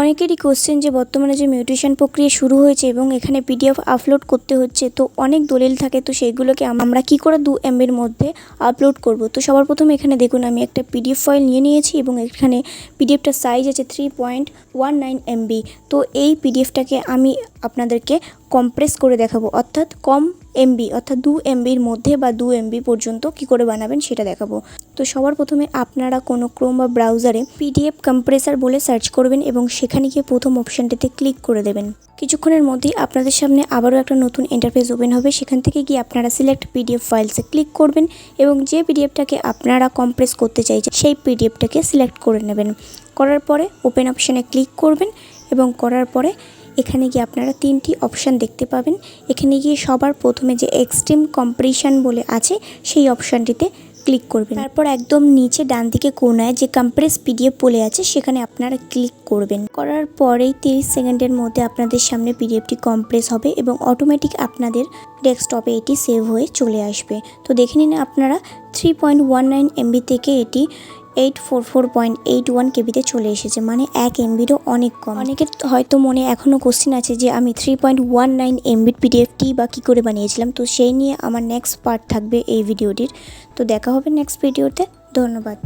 অনেকেরই কোশ্চেন যে বর্তমানে যে মিউটেশন প্রক্রিয়া শুরু হয়েছে এবং এখানে পিডিএফ আপলোড করতে হচ্ছে, তো অনেক দলিল থাকে, তো সেইগুলোকে আমরা কি করে দু এমবির মধ্যে আপলোড করব? তো সবার প্রথমে এখানে দেখুন, আমি একটা পিডিএফ ফাইল নিয়ে নিয়েছি এবং এখানে পিডিএফটার সাইজ আছে three point one nine MB তো এই পিডিএফটাকে আমি আপনাদেরকে কম্প্রেস করে দেখাবো। অর্থাৎ কম এমবি অর্থাৎ দু এমবির মধ্যে বা দু এমবি পর্যন্ত কি করে বানাবেন সেটা দেখাবো। তো সবার প্রথমে আপনারা কোনো ক্রোম বা ব্রাউজারে পিডিএফ কম্প্রেসার বলে সার্চ করবেন এবং সেখানে গিয়ে প্রথম অপশানটিতে ক্লিক করে দেবেন। কিছুক্ষণের মধ্যেই আপনাদের সামনে আবারও একটা নতুন ইন্টারফেস ওপেন হবে। সেখান থেকে গিয়ে আপনারা সিলেক্ট পিডিএফ ফাইলসে ক্লিক করবেন এবং যে পিডিএফটাকে আপনারা কম্প্রেস করতে চাইছেন, সেই পিডিএফটাকে সিলেক্ট করে নেবেন। করার পরে ওপেন অপশানে ক্লিক করবেন এবং করার পরে এখানে গিয়ে আপনারা তিনটি অপশান দেখতে পাবেন। এখানে গিয়ে সবার প্রথমে যে এক্সট্রিম কম্প্রেশন বলে আছে, সেই অপশানটিতে ক্লিক করবেন। তারপর একদম নিচে ডান দিকে কোনায় যে কম্প্রেস পিডিএফ বলে আছে, সেখানে আপনারা ক্লিক করবেন। করার পরেই তিরিশ সেকেন্ডের মধ্যে আপনাদের সামনে পিডিএফটি কম্প্রেস হবে এবং অটোমেটিক আপনাদের ডেস্কটপে এটি সেভ হয়ে চলে আসবে। তো দেখে নিন আপনারা three point one nine MB থেকে এটি eight four four point eight one কেবিতে চলে এসেছে মানে এক এমবিরও অনেক কম। অনেকের হয়তো মনে এখনও কোশ্চেন আছে যে আমি থ্রি পয়েন্ট ওয়ান নাইন এমবির পিডিএফটি বা কী করে বানিয়েছিলাম, তো সেই নিয়ে আমার নেক্সট পার্ট থাকবে এই ভিডিওটির। তো দেখা হবে নেক্সট ভিডিওতে ধন্যবাদ।